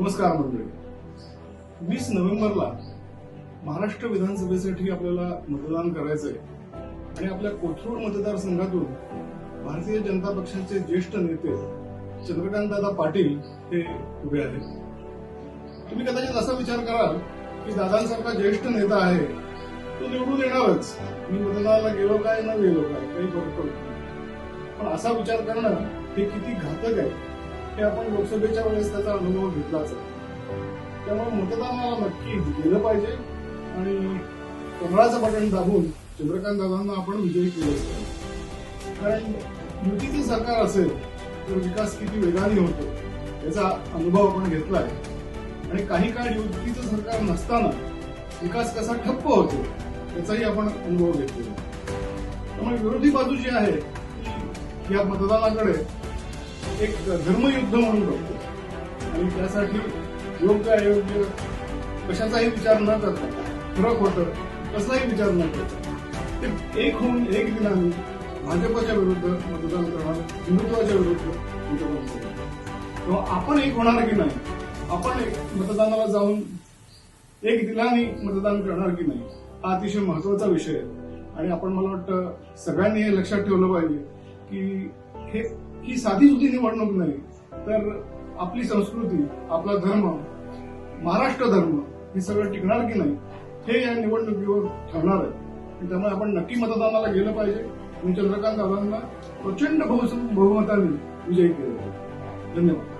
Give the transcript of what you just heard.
नमस्कार मंडळी. वीस नोव्हेंबरला महाराष्ट्र विधानसभेसाठी आपल्याला मतदान करायचंय. आणि आपल्या कोथरूड मतदारसंघातून भारतीय जनता पक्षाचे ज्येष्ठ नेते चंद्रकांतदादा पाटील हे उभे आहेत. तुम्ही कदाचित असा विचार कराल की दादांसारखा ज्येष्ठ नेता आहे तो निवडून येणारच. मी मतदानाला गेलो काय न गेलो काय काही फरक पडत पण असा विचार करणं हे किती घातक आहे. की आपण लोकसभेच्या वेळेस त्याचा अनुभव घेतलाच आहे. त्यामुळे मतदानाला नक्की गेलं पाहिजे आणि कमळाचं बटन दाबून चंद्रकांत दादांना आपण विजयी केलं पाहिजे कारण युतीचं सरकार असेल तर विकास किती वेगाने होतो याचा अनुभव आपण घेतलाय. आणि काही काळ युतीचं सरकार नसताना विकास कसा ठप्प होतो याचाही आपण अनुभव घेतलेला त्यामुळे विरोधी बाजू जी आहे या मतदानाकडे एक धर्मयुद्ध म्हणून बघतो. आणि त्यासाठी योग्य अयोग्य कशाचाही विचार न करता फरक होतं कसलाही विचार न करता ते एक होऊन एक दिनाने भाजपच्या विरुद्ध मतदान करणार हिंदुत्वाच्या विरुद्ध मतदान करणार. तेव्हा आपण एक होणार की नाही? आपण एक मतदानाला जाऊन एक दिलाने मतदान करणार की नाही? हा अतिशय महत्त्वाचा विषय आहे. आणि आपण मला वाटतं सगळ्यांनी हे लक्षात ठेवलं पाहिजे की हे ही साधी सुधी निवडणूक नाही तर आपली संस्कृती आपला धर्म महाराष्ट्र धर्म हे सगळं टिकणार की नाही हे या निवडणुकीवर ठरणार आहे. त्यामुळे आपण नक्की मतदानाला गेलं पाहिजे. आणि चंद्रकांत दादांना प्रचंड बहुसं- बहुमताने विजयी केलं धन्यवाद.